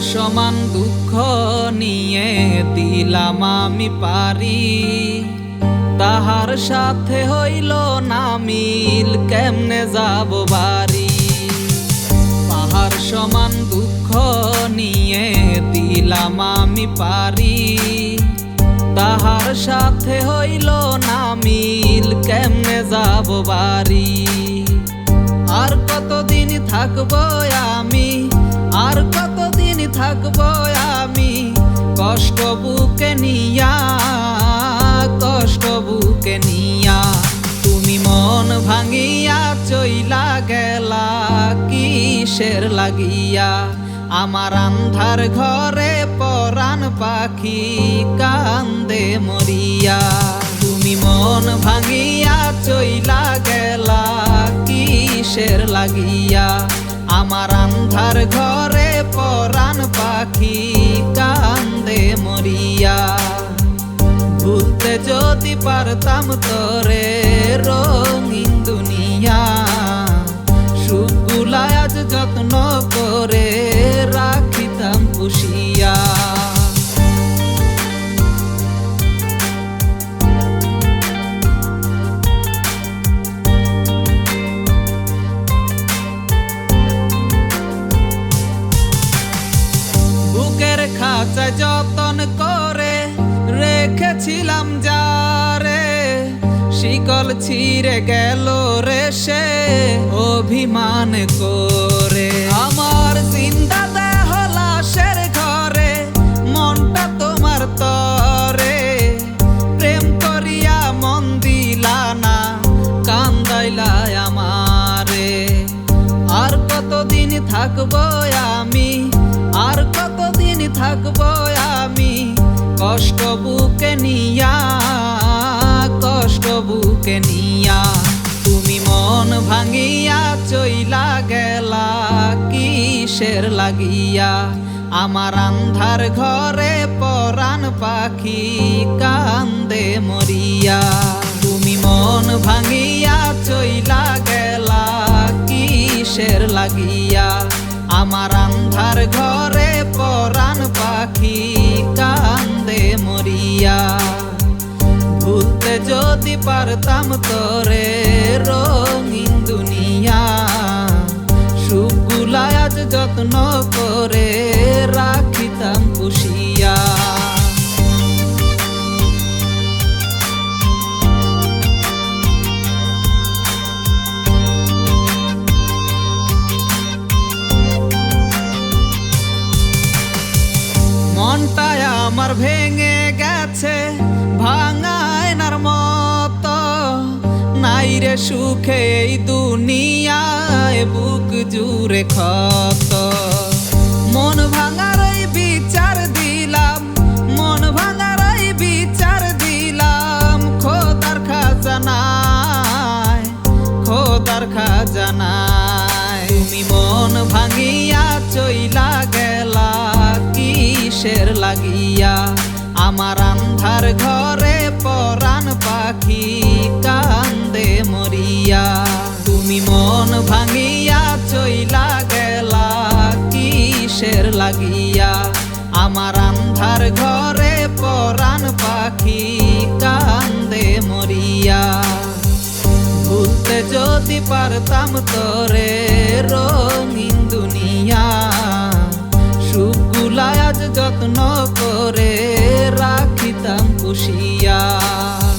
সমান দুঃখ নিয়ে দিলাম আমি পারি। তাহার সাথে হইল না মিল, কেমনে যাব বাড়ি? পাহাড় সমান দুঃখ নিয়ে দিলাম আমি পারি। তাহার সাথে হইল না মিল, কেমনে যাব বাড়ি? আর কতদিন থাকব আমি? আর কিসের লাগিয়া, আমার আন্ধার ঘরে পরাণ পাখি কান্দে মরিয়া। তুমি মন ভাঙিয়া চইলা গেলা, কিসের লাগিয়া? আমার আন্ধার ঘরে পরাণ পাখি কান্দে মরিয়া। ভুলতে যদি পারতাম তোরে রঙিন দুনিয়া সুখগুলা আজ যত্ন করে রাখিতাম পুষিয়া। বুকের খাঁচা যতন করে রেখেছিলাম যারে শিকল ছিঁড়ে গেল রে সে অভিমান করে। আমার চিন্তা দেহ লাশের ঘরে, মনটা তোমার তরে। প্রেম করিয়া মন দিলা না, কান্দাইলা আমারে। আর কতদিন থাকব আমি, আর কতদিন থাকব আমি, কষ্ট বুকে নিয়া কিসের লাগিয়া, আমার আন্ধার ঘরে পরাণ পাখি কান্দে মরিয়া। তুমি মন ভাঙিয়া চইলা গেলা, কিসের লাগিয়া? আমার আন্ধার ঘরে পরাণ পাখি কান্দে মরিয়া। ভুলতে যদি পারতাম তোরে ভেঙে গেছে ভাঙায়নার মতো। নাই রে সুখে এই দুনিয়ায় বুক জুড়ে ক্ষত। মন ভাঙার বিচার দিলাম, মন বিচার দিলাম। তুমি মন ভাঙিয়া চইলা গেলা, কিসের লাগিয়া? আমার আন্ধার ঘরে পরাণ পাখি কান্দে মরিয়া। তুমি মন ভাঙিয়া চইলা গেলা, কিসের লাগিয়া? আমার আন্ধার ঘরে পরাণ পাখি কান্দে মরিয়া। ভুলতে যদি পারতাম তোরে 呀。